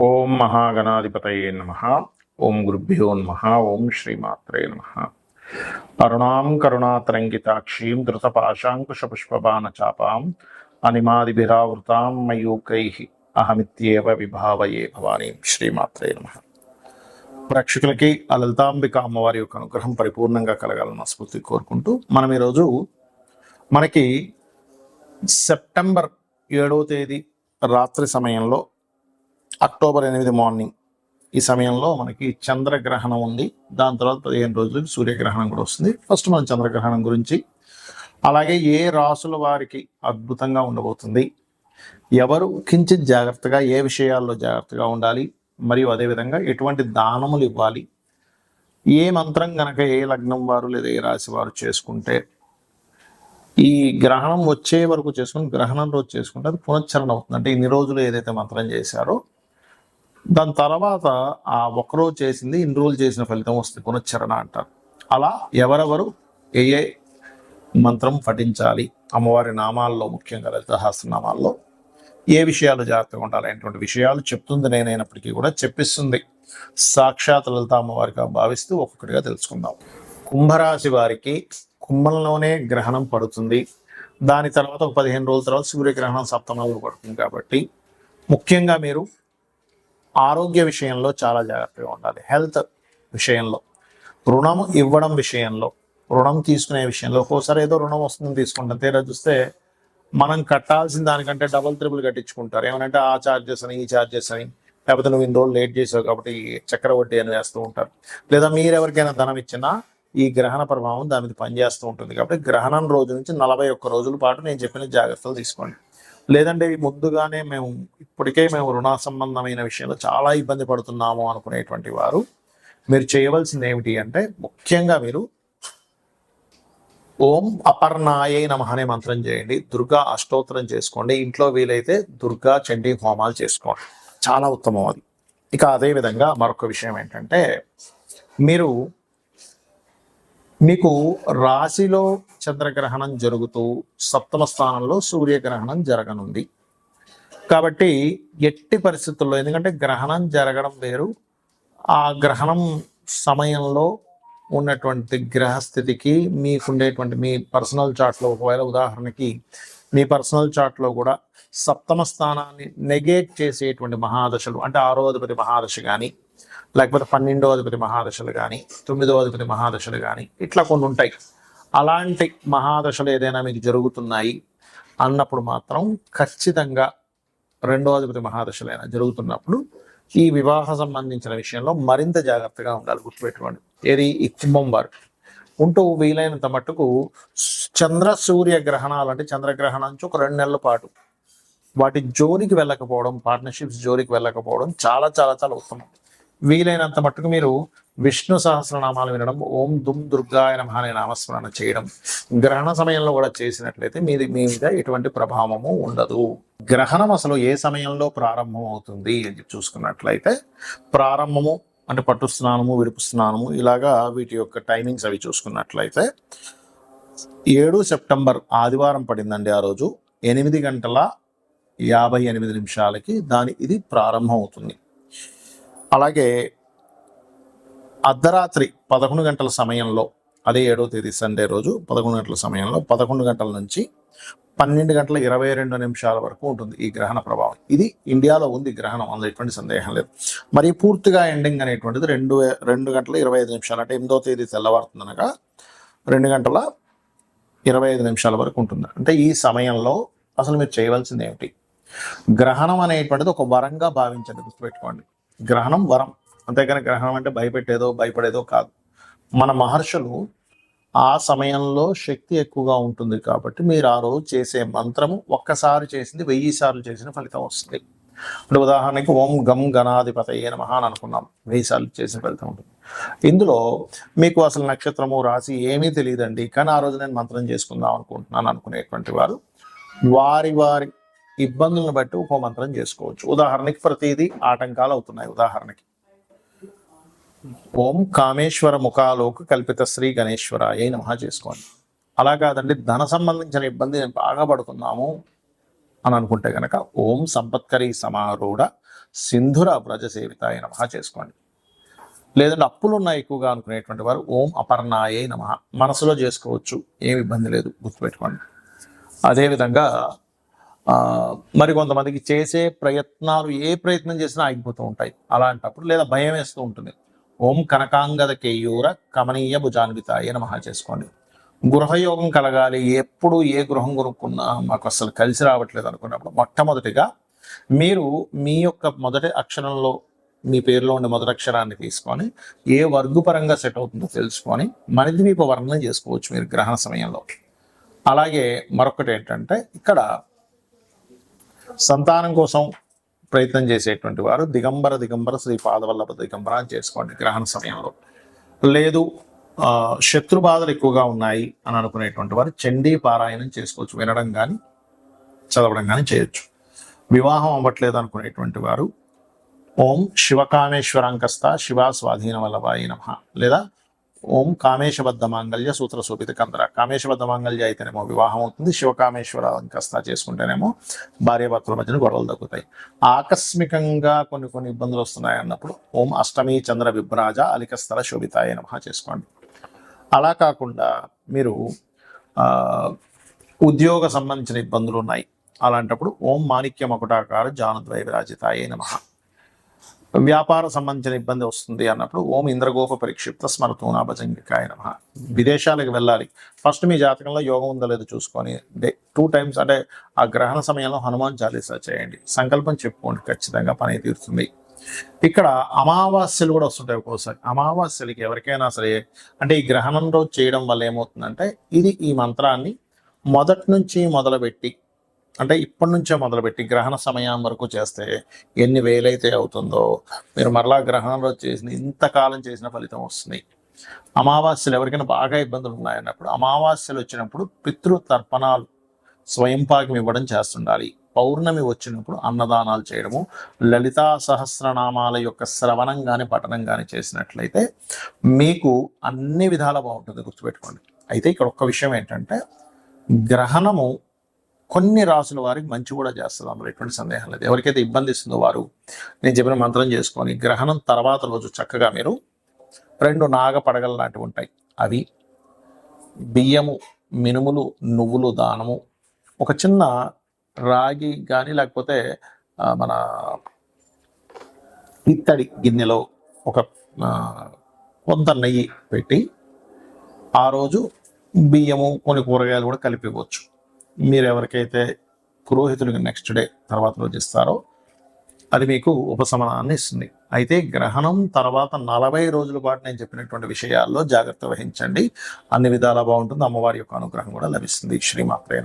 ఓం మహాగణాధిపతయే నమ. ఓం గురుభ్యో నమ. ఓం శ్రీమాత్రే నమ. అరుణాం కరుణాతరంగితాక్షీం ధృతపాశాంకుశపుష్పబాణ చాపాం అనిమాదిభిరావృతాం మయూకై అహమిత్యేవ విభావయే భవానీ. శ్రీమాత్రే నమ. ప్రేక్షకులకి ఆ లలితాంబిక అమ్మవారి యొక్క అనుగ్రహం పరిపూర్ణంగా కలగాలన్న స్ఫూర్తి కోరుకుంటూ మనం ఈరోజు మనకి సెప్టెంబర్ ఏడవ తేదీ రాత్రి సమయంలో అక్టోబర్ ఎనిమిది మార్నింగ్ ఈ సమయంలో మనకి చంద్రగ్రహణం ఉంది. దాని తర్వాత పదిహేను రోజులకి సూర్యగ్రహణం కూడా వస్తుంది. ఫస్ట్ మనం చంద్రగ్రహణం గురించి అలాగే ఏ రాసుల వారికి అద్భుతంగా ఉండబోతుంది ఎవరు కించిత్ జాగ్రత్తగా ఏ విషయాల్లో జాగ్రత్తగా ఉండాలి మరియు అదేవిధంగా ఎటువంటి దానములు ఇవ్వాలి ఏ మంత్రం గనక ఏ లగ్నం వారు లేదా ఏ రాశి వారు చేసుకుంటే ఈ గ్రహణం వచ్చే వరకు చేసుకుని గ్రహణం రోజు చేసుకుంటే అది పునశ్చరణ అవుతుంది. అంటే ఇన్ని రోజులు ఏదైతే మంత్రం చేశారో దాని తర్వాత ఆ ఒక్కరోజు చేసింది ఇన్ని రోజులు చేసిన ఫలితం వస్తుంది పునశ్చరణ అంటారు. అలా ఎవరెవరు ఏ ఏ మంత్రం పఠించాలి అమ్మవారి నామాల్లో ముఖ్యంగా లలితహాస్త్రనామాల్లో ఏ విషయాలు జాగ్రత్తగా ఉండాలి అనేటువంటి విషయాలు చెప్తుంది నేనైనప్పటికీ కూడా చెప్పిస్తుంది. సాక్షాత్ లలిత అమ్మవారిగా భావిస్తూ ఒక్కొక్కటిగా తెలుసుకుందాం. కుంభరాశి వారికి కుంభంలోనే గ్రహణం పడుతుంది. దాని తర్వాత ఒక పదిహేను రోజుల తర్వాత సూర్యగ్రహణం సప్తమంలో పడుతుంది కాబట్టి ముఖ్యంగా మీరు ఆరోగ్య విషయంలో చాలా జాగ్రత్తగా ఉండాలి. హెల్త్ విషయంలో రుణం ఇవ్వడం విషయంలో రుణం తీసుకునే విషయంలో ఒక్కోసారి ఏదో రుణం వస్తుందని తీసుకుంటాం తీరా చూస్తే మనం కట్టాల్సిన దానికంటే డబల్ త్రిబుల్ కట్టించుకుంటారు. ఏమనంటే ఆ ఛార్జెస్ అని ఈ ఛార్జెస్ అని. లేకపోతే నువ్వు ఇన్ని రోజులు లేట్ చేసావు కాబట్టి చక్ర వడ్డీ అని వేస్తూ ఉంటారు. లేదా మీరెవరికైనా ధనం ఇచ్చినా ఈ గ్రహణ ప్రభావం దాని మీద పనిచేస్తూ ఉంటుంది కాబట్టి గ్రహణం రోజు నుంచి నలభై ఒక్క రోజుల పాటు నేను చెప్పిన జాగ్రత్తలు తీసుకోండి. లేదంటే ముందుగానే మేము ఇప్పటికే మేము రుణ సంబంధమైన విషయంలో చాలా ఇబ్బంది పడుతున్నాము అనుకునేటువంటి వారు మీరు చేయవలసింది ఏమిటి అంటే ముఖ్యంగా మీరు ఓం అపర్ణాయే నమ అనే మంత్రం చేయండి దుర్గా అష్టోత్తరం చేసుకోండి ఇంట్లో వీలైతే దుర్గా చండీ హోమాలు చేసుకోండి. చాలా ఉత్తమం అది. ఇక అదే విధంగా మరొక విషయం ఏంటంటే మీరు మీకు రాశిలో చంద్రగ్రహణం జరుగుతూ సప్తమ స్థానంలో సూర్యగ్రహణం జరగనుంది. కాబట్టి ఎట్టి పరిస్థితుల్లో ఎందుకంటే గ్రహణం జరగడం వేరు ఆ గ్రహణం సమయంలో ఉన్నటువంటి గ్రహస్థితికి మీకుండేటువంటి మీ పర్సనల్ చార్ట్లో ఒకవేళ ఉదాహరణకి మీ పర్సనల్ చార్ట్లో కూడా సప్తమ స్థానాన్ని నెగేట్ చేసేటువంటి మహాదశలు అంటే ఆరో అధిపతి మహాదశ కానీ లేకపోతే పన్నెండో అధిపతి మహాదశలు కానీ తొమ్మిదో అధిపతి మహాదశలు కానీ ఇట్లా కొన్ని ఉంటాయి. అలాంటి మహాదశలు ఏదైనా మీకు జరుగుతున్నాయి అన్నప్పుడు మాత్రం ఖచ్చితంగా రెండో అధిపతి మహాదశలైనా జరుగుతున్నప్పుడు ఈ వివాహ సంబంధించిన విషయంలో మరింత జాగ్రత్తగా ఉండాలి గుర్తుపెట్టుకోండి. ఏది? ఈ కుంభం వారు. ఉంటూ వీలైనంత మట్టుకు చంద్ర సూర్య గ్రహణాలు అంటే చంద్రగ్రహణం నుంచి ఒక రెండు నెలల పాటు వాటి జోలికి వెళ్ళకపోవడం పార్ట్నర్షిప్స్ జోలికి వెళ్ళకపోవడం చాలా చాలా చాలా ఉత్తమం. వీలైనంత మట్టుకు మీరు విష్ణు సహస్రనామాలు వినడం ఓం దుమ్ దుర్గాయ నమహాని అనే నామస్మరణ చేయడం గ్రహణ సమయంలో కూడా చేసినట్లయితే మీది మీ మీద ఎటువంటి ప్రభావము ఉండదు. గ్రహణం అసలు ఏ సమయంలో ప్రారంభం అవుతుంది అని చూసుకున్నట్లయితే ప్రారంభము అంటే పట్టు స్నానము విడుపు స్నానము ఇలాగా వీటి యొక్క టైమింగ్స్ అవి చూసుకున్నట్లయితే ఏడు సెప్టెంబర్ ఆదివారం పడిందండి ఆ రోజు ఎనిమిది గంటల యాభై ఎనిమిది నిమిషాలకి దాని ఇది ప్రారంభం అవుతుంది అలాగే అర్ధరాత్రి పదకొండు గంటల సమయంలో అదే ఏడో తేదీ సండే రోజు పదకొండు గంటల సమయంలో పదకొండు గంటల నుంచి పన్నెండు గంటల ఇరవై రెండు నిమిషాల వరకు ఉంటుంది ఈ గ్రహణ ప్రభావం. ఇది ఇండియాలో ఉంది గ్రహణం అందులో ఎటువంటి సందేహం లేదు. మరి పూర్తిగా ఎండింగ్ అనేటువంటిది రెండు రెండు గంటల ఇరవై ఐదు నిమిషాలు అంటే ఎనిమిదో తేదీ తెల్లవారుతుందనగా రెండు గంటల ఇరవై ఐదు నిమిషాల వరకు ఉంటుంది. అంటే ఈ సమయంలో అసలు మీరు చేయవలసింది ఏమిటి? గ్రహణం అనేటువంటిది ఒక వరంగా భావించండి గుర్తుపెట్టుకోండి. గ్రహణం వరం. అంతేకాని గ్రహణం అంటే భయపెట్టేదో భయపడేదో కాదు. మన మహర్షులు ఆ సమయంలో శక్తి ఎక్కువగా ఉంటుంది కాబట్టి మీరు ఆ రోజు చేసే మంత్రము ఒక్కసారి చేసింది వెయ్యి సార్లు చేసిన ఫలితం వస్తుంది. అంటే ఉదాహరణకి ఓం గం గణాధిపతయ్యే నమః అని అనుకున్నాం. వెయ్యి సార్లు చేసిన ఫలితం ఉంటుంది. ఇందులో మీకు అసలు నక్షత్రము రాశి ఏమీ తెలియదండి. కానీ ఆ రోజు నేను మంత్రం చేసుకుందాం అనుకుంటున్నాను అనుకునేటువంటి వారు వారి వారి ఇబ్బందులను బట్టి ఉపమంత్రం చేసుకోవచ్చు. ఉదాహరణకి ప్రతిదీ ఆటంకాలు అవుతున్నాయి. ఉదాహరణకి ఓం కామేశ్వర ముఖాలోకి కల్పిత శ్రీ గణేశ్వరాయ నమహ చేసుకోండి. అలా కాదండి ధన సంబంధించిన ఇబ్బంది నేను బాగా పడుతున్నాము అని అనుకుంటే కనుక ఓం సంపత్కరి సమారూఢ సింధుర వ్రజ సేవితాయ నమహ చేసుకోండి. లేదంటే అప్పులు ఉన్నాయి ఎక్కువగా అనుకునేటువంటి వారు ఓం అపర్ణాయే నమ. మనసులో చేసుకోవచ్చు ఏమి ఇబ్బంది లేదు గుర్తుపెట్టుకోండి. అదేవిధంగా మరి కొంతమందికి చేసే ప్రయత్నాలు ఏ ప్రయత్నం చేసినా ఆగిపోతూ ఉంటాయి. అలాంటప్పుడు లేదా భయం వేస్తూ ఉంటుంది. ఓం కనకాంగద కేయూర కమనీయ భుజాన్వితాయ నమహ చేసుకోండి. గృహయోగం కలగాలి. ఎప్పుడు ఏ గృహం కొనుక్కున్నా మాకు అసలు కలిసి రావట్లేదు అనుకున్నప్పుడు మొట్టమొదటిగా మీరు మీ యొక్క మొదటి అక్షరంలో మీ పేరులో ఉండే మొదటి అక్షరాన్ని తీసుకొని ఏ వర్గు పరంగా సెట్ అవుతుందో తెలుసుకొని మనిద్వీప వర్ణన చేసుకోవచ్చు మీరు గ్రహణ సమయంలో. అలాగే మరొకటి ఏంటంటే ఇక్కడ సంతానం కోసం ప్రయత్నం చేసేటువంటి వారు దిగంబర దిగంబర శ్రీ పాదవల్లభ దిగంబర అని చేసుకోండి గ్రహణ సమయంలో. లేదు శత్రు బాధలు ఎక్కువగా ఉన్నాయి అని అనుకునేటువంటి వారు చండీ పారాయణం చేసుకోవచ్చు వినడం కానీ చదవడం కానీ చేయొచ్చు. వివాహం అవ్వట్లేదు అనుకునేటువంటి వారు ఓం శివకామేశ్వరంకస్త శివ స్వాధీన వల్లభాయి నమ లేదా ఓం కామేశబద్ధ మాంగళ్య సూత్ర శోభిత కందర కామేశబద్ధ మాంగళ్య అయితేనేమో వివాహం అవుతుంది. శివకామేశ్వర అంకస్త చేసుకుంటేనేమో భార్యాభర్తల మధ్యన గొడవలు తగ్గుతాయి. ఆకస్మికంగా కొన్ని కొన్ని ఇబ్బందులు వస్తున్నాయి అన్నప్పుడు ఓం అష్టమి చంద్ర విభ్రాజ అలికస్థల శోభితాయ నమ చేసుకోండి. అలా కాకుండా మీరు ఉద్యోగ సంబంధించిన ఇబ్బందులు ఉన్నాయి. అలాంటప్పుడు ఓం మాణిక్య మకుటాకార జానద్వయ విరాజితాయ నమ. వ్యాపార సంబంధించిన ఇబ్బంది వస్తుంది అన్నప్పుడు ఓం ఇంద్రగోప పరిక్షిప్త స్మరతూనా భజంగికాయ నమ. విదేశాలకు వెళ్ళాలి. ఫస్ట్ మీ జాతకంలో యోగం ఉందో లేదో చూసుకొని డే టూ టైమ్స్ అంటే ఆ గ్రహణ సమయంలో హనుమాన్ చాలీసా చేయండి. సంకల్పం చెప్పుకోండి. ఖచ్చితంగా పని తీరుతుంది. ఇక్కడ అమావాస్యలు కూడా వస్తుంటాయి ఒక్కోసారి. అమావాస్యలకి ఎవరికైనా సరే అంటే ఈ గ్రహణం రోజు చేయడం వల్ల ఏమవుతుందంటే ఇది ఈ మంత్రాన్ని మొదటి నుంచి మొదలుపెట్టి అంటే ఇప్పటి నుంచే మొదలుపెట్టి గ్రహణ సమయం వరకు చేస్తే ఎన్ని వేలైతే అవుతుందో మీరు మరలా గ్రహణంలో చేసిన ఇంతకాలం చేసిన ఫలితం వస్తుంది. అమావాస్యలు ఎవరికైనా బాగా ఇబ్బందులు ఉన్నాయన్నప్పుడు అమావాస్యలు వచ్చినప్పుడు పితృతర్పణాలు స్వయంపాకం ఇవ్వడం చేస్తుండాలి. పౌర్ణమి వచ్చినప్పుడు అన్నదానాలు చేయడము లలితా సహస్రనామాల యొక్క శ్రవణం కానీ పఠనం కానీ చేసినట్లయితే మీకు అన్ని విధాల బాగుంటుంది గుర్తుపెట్టుకోండి. అయితే ఇక్కడ ఒక్క విషయం ఏంటంటే గ్రహణము కొన్ని రాసుల వారికి మంచి కూడా చేస్తుంది. అందులో ఎటువంటి సందేహం లేదు. ఎవరికైతే ఇబ్బంది ఇస్తుందో వారు నేను చెప్పిన మంత్రం చేసుకొని గ్రహణం తర్వాత రోజు చక్కగా మీరు రెండు నాగ పడగలు లాంటివి ఉంటాయి. అవి బియ్యము మినుములు నువ్వులు దానము ఒక చిన్న రాగి కానీ లేకపోతే మన ఇత్తడి గిన్నెలో ఒక కొంత నెయ్యి పెట్టి ఆ రోజు బియ్యము కొన్ని కూరగాయలు కూడా కలిపి ఇవ్వచ్చు. మీరు ఎవరికైతే పురోహితుడికి నెక్స్ట్ డే తర్వాత రోజు ఇస్తారో అది మీకు ఉపశమనాన్ని ఇస్తుంది. అయితే గ్రహణం తర్వాత నలభై రోజుల పాటు నేను చెప్పినటువంటి విషయాల్లో జాగ్రత్త వహించండి. అన్ని విధాలా బాగుంటుంది. అమ్మవారి యొక్క అనుగ్రహం కూడా లభిస్తుంది. శ్రీమాత్రేణ